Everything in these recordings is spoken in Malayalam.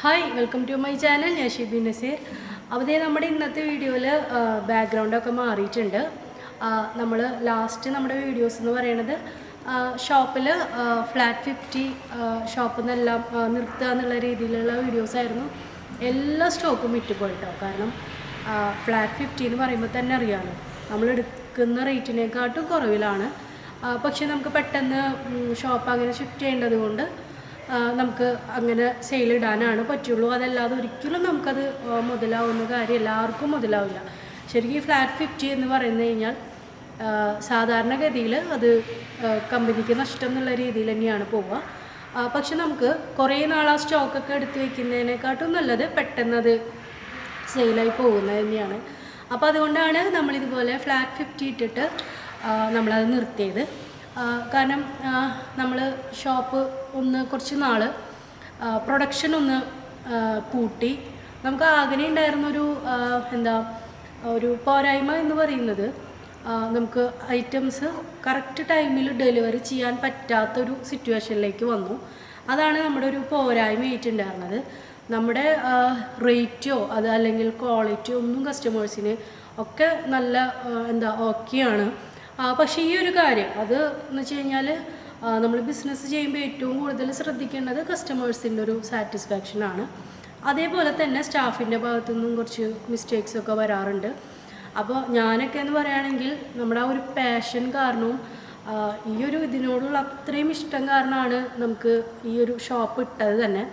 Hi welcome to my channel ഞാൻ ഷിബി നസീർ ദേ നമ്മുടെ ഇന്നത്തെ വീഡിയോയിൽ ബാക്ക്ഗ്രൗണ്ടൊക്കെ മാറിയിട്ടുണ്ട്. നമ്മൾ ലാസ്റ്റ് നമ്മുടെ വീഡിയോസ് എന്ന് പറയുന്നത് ഷോപ്പിൽ ഫ്ലാറ്റ് ഫിഫ്റ്റി ഷോപ്പിൽ നിന്നെല്ലാം നിർത്തുക എന്നുള്ള രീതിയിലുള്ള വീഡിയോസ് ആയിരുന്നു. എല്ലാ സ്റ്റോക്കും വിറ്റുപോയിട്ടോ കാരണം ഫ്ലാറ്റ് ഫിഫ്റ്റി എന്ന് പറയുമ്പോൾ തന്നെ അറിയാമല്ലോ നമ്മൾ എടുക്കുന്ന റേറ്റിനെക്കാട്ടും കുറവിലാണ്. പക്ഷേ നമുക്ക് പെട്ടെന്ന് ഷോപ്പ് അങ്ങനെ ഷിഫ്റ്റ് ചെയ്യേണ്ടത് കൊണ്ട് ആ, നമുക്ക് അങ്ങനെ സെയിൽ ഇടാനാണ് പറ്റുള്ളൂ. അതല്ലാതെ ഒരിക്കലും നമുക്കത് മുതലാവുന്ന കാര്യം എല്ലാവർക്കും മുതലാവില്ല. ശരിക്കും ഈ ഫ്ലാറ്റ് ഫിഫ്റ്റി എന്ന് പറയുന്നത് കഴിഞ്ഞാൽ സാധാരണഗതിയിൽ അത് കമ്പനിക്ക് നഷ്ടം എന്നുള്ള രീതിയിൽ തന്നെയാണ് പോവുക. പക്ഷെ നമുക്ക് കുറേ നാൾ ആ സ്റ്റോക്കൊക്കെ എടുത്ത് വെക്കുന്നതിനെക്കാട്ടും നല്ലത് പെട്ടെന്നത് സെയിലായി പോകുന്നത് തന്നെയാണ്. അപ്പോൾ അതുകൊണ്ടാണ് നമ്മളിതുപോലെ ഫ്ലാറ്റ് ഫിഫ്റ്റി ഇട്ടിട്ട് നമ്മളത് നിർത്തിയത്. കാരണം നമ്മൾ ഷോപ്പ് ഒന്ന് കുറച്ച് നാൾ പ്രൊഡക്ഷൻ ഒന്ന് കൂട്ടി. നമുക്ക് ആഗ്രഹം ഉണ്ടായിരുന്നൊരു എന്താ ഒരു പോരായ്മ എന്ന് പറയുന്നത് നമുക്ക് ഐറ്റംസ് കറക്റ്റ് ടൈമിൽ ഡെലിവറി ചെയ്യാൻ പറ്റാത്തൊരു സിറ്റുവേഷനിലേക്ക് വന്നു. അതാണ് നമ്മുടെ ഒരു പോരായ്മയായിട്ടുണ്ടായിരുന്നത്. നമ്മുടെ റേറ്റോ അത് അല്ലെങ്കിൽ ക്വാളിറ്റിയോ ഒന്നും കസ്റ്റമേഴ്സിന് ഒക്കെ നല്ല എന്താ ഓക്കെയാണ്. പക്ഷേ ഈ ഒരു കാര്യം അത് എന്ന് വെച്ച് കഴിഞ്ഞാൽ നമ്മൾ ബിസിനസ് ചെയ്യുമ്പോൾ ഏറ്റവും കൂടുതൽ ശ്രദ്ധിക്കേണ്ടത് കസ്റ്റമേഴ്സിന്റെ ഒരു സാറ്റിസ്ഫാക്ഷൻ ആണ്. അതേപോലെ തന്നെ സ്റ്റാഫിന്റെ ഭാഗത്തു നിന്നും കുറച്ച് മിസ്റ്റേക്സ് ഒക്കെ വരാറുണ്ട്. അപ്പോൾ ഞാനൊക്കെ എന്ന് പറയുകയാണെങ്കിൽ നമ്മുടെ ആ ഒരു പാഷൻ കാരണവും ഈ ഒരു ഇതിനോടുള്ള അത്രയും ഇഷ്ടം കാരണമാണ് നമുക്ക് ഈ ഒരു ഷോപ്പ് ഇട്ടത് തന്നെ.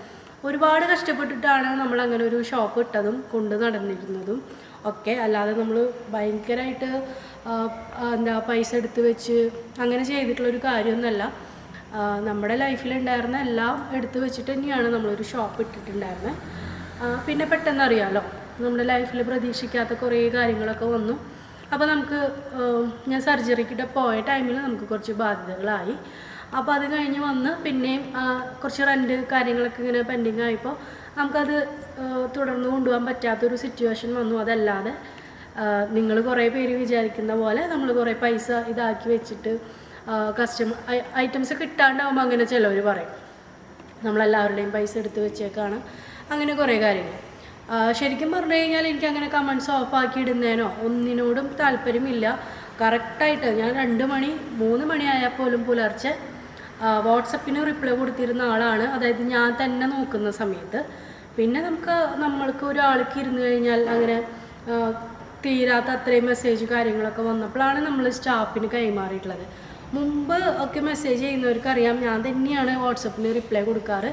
ഒരുപാട് കഷ്ടപ്പെട്ടിട്ടാണ് നമ്മൾ അങ്ങനെ ഒരു ഷോപ്പ് ഇട്ടതും കൊണ്ട് നടന്നിരുന്നതും ഒക്കെ. അല്ലാതെ നമ്മൾ ഭയങ്കരമായിട്ട് എന്താ പൈസ എടുത്ത് വെച്ച് അങ്ങനെ ചെയ്തിട്ടുള്ളൊരു കാര്യമൊന്നുമല്ല. നമ്മുടെ ലൈഫിലുണ്ടായിരുന്ന എല്ലാം എടുത്ത് വെച്ചിട്ട് തന്നെയാണ് നമ്മളൊരു ഷോപ്പ് ഇട്ടിട്ടുണ്ടായിരുന്നത് പിന്നെ പെട്ടെന്ന് അറിയാമല്ലോ നമ്മുടെ ലൈഫിൽ പ്രതീക്ഷിക്കാത്ത കുറേ കാര്യങ്ങളൊക്കെ വന്നു. അപ്പോൾ നമുക്ക് ഞാൻ സർജറിക്കിട്ട് പോയ ടൈമിൽ നമുക്ക് കുറച്ച് ബാധ്യതകളായി. അപ്പോൾ അത് കഴിഞ്ഞ് വന്ന് പിന്നെയും കുറച്ച് റെന്റ് കാര്യങ്ങളൊക്കെ ഇങ്ങനെ പെൻഡിങ് ആയപ്പോൾ നമുക്കത് തുടർന്ന് കൊണ്ടുപോകാൻ പറ്റാത്തൊരു സിറ്റുവേഷൻ വന്നു. അതല്ലാതെ നിങ്ങൾ കുറേ പേര് വിചാരിക്കുന്ന പോലെ നമ്മൾ കുറേ പൈസ ഇതാക്കി വെച്ചിട്ട് കസ്റ്റമർ ഐറ്റംസ് കിട്ടാണ്ടാവുമ്പോൾ അങ്ങനെ ചിലവർ പറയും. നമ്മളെല്ലാവരുടെയും പൈസ എടുത്ത് വെച്ചേക്കാണ്. അങ്ങനെ കുറേ കാര്യങ്ങൾ. ശരിക്കും പറഞ്ഞു കഴിഞ്ഞാൽ എനിക്ക് അങ്ങനെ കമൻസ് ഓഫാക്കി ഇടുന്നതിനോ ഒന്നിനോടും താല്പര്യമില്ല. കറക്റ്റായിട്ട് ഞാൻ രണ്ട് മണി മൂന്ന് മണിയായാൽ പോലും പുലർച്ചെ വാട്സപ്പിന് റിപ്ലൈ കൊടുത്തിരുന്ന ആളാണ്. അതായത് ഞാൻ തന്നെ നോക്കുന്ന സമയത്ത്. പിന്നെ നമുക്ക് നമ്മൾക്ക് ഒരാൾക്ക് ഇരുന്ന് കഴിഞ്ഞാൽ അങ്ങനെ തീരാത്ത അത്രയും മെസ്സേജ് കാര്യങ്ങളൊക്കെ വന്നപ്പോഴാണ് നമ്മൾ സ്റ്റാഫിന് കൈമാറിയിട്ടുള്ളത്. മുമ്പ് ഒക്കെ മെസ്സേജ് ചെയ്യുന്നവർക്ക് അറിയാം ഞാൻ തന്നെയാണ് വാട്സപ്പിന് റിപ്ലൈ കൊടുക്കാറ്.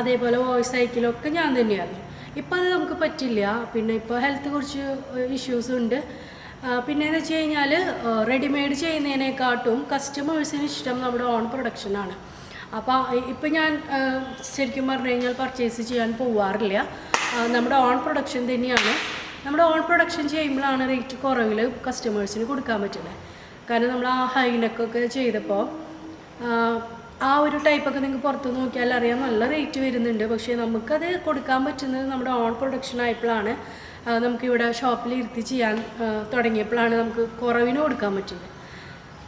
അതേപോലെ വോയിസ് അയക്കലൊക്കെ ഞാൻ തന്നെയായിരുന്നു. ഇപ്പം അത് നമുക്ക് പറ്റില്ല. പിന്നെ ഇപ്പോൾ ഹെൽത്ത് കുറച്ച് ഇഷ്യൂസ് ഉണ്ട്. പിന്നെയെന്ന് വെച്ച് കഴിഞ്ഞാൽ റെഡിമെയ്ഡ് ചെയ്യുന്നതിനെക്കാട്ടും കസ്റ്റമേഴ്സിന് ഇഷ്ടം നമ്മുടെ ഓൺ പ്രൊഡക്ഷനാണ് അപ്പോൾ ഇപ്പം ഞാൻ ശരിക്കും പറഞ്ഞു കഴിഞ്ഞാൽ പർച്ചേസ് ചെയ്യാൻ പോവാറില്ല. നമ്മുടെ ഓൺ പ്രൊഡക്ഷൻ തന്നെയാണ്. നമ്മുടെ ഓൺ പ്രൊഡക്ഷൻ ചെയ്യുമ്പോഴാണ് റേറ്റ് കുറവിൽ കസ്റ്റമേഴ്സിന് കൊടുക്കാൻ പറ്റുന്നത് കാരണം നമ്മൾ ആ ഹൈനെക്കൊക്കെ ചെയ്തപ്പോൾ ആ ഒരു ടൈപ്പൊക്കെ നിങ്ങൾക്ക് പുറത്ത് നോക്കിയാൽ അറിയാം നല്ല റേറ്റ് വരുന്നുണ്ട്. പക്ഷേ നമുക്കത് കൊടുക്കാൻ പറ്റുന്നത് നമ്മുടെ ഓൺ പ്രൊഡക്ഷൻ ആയപ്പോഴാണ്. നമുക്കിവിടെ ഷോപ്പിൽ ഇരുത്തി ചെയ്യാൻ തുടങ്ങിയപ്പോഴാണ് നമുക്ക് കുറവിന് കൊടുക്കാൻ പറ്റിയത്.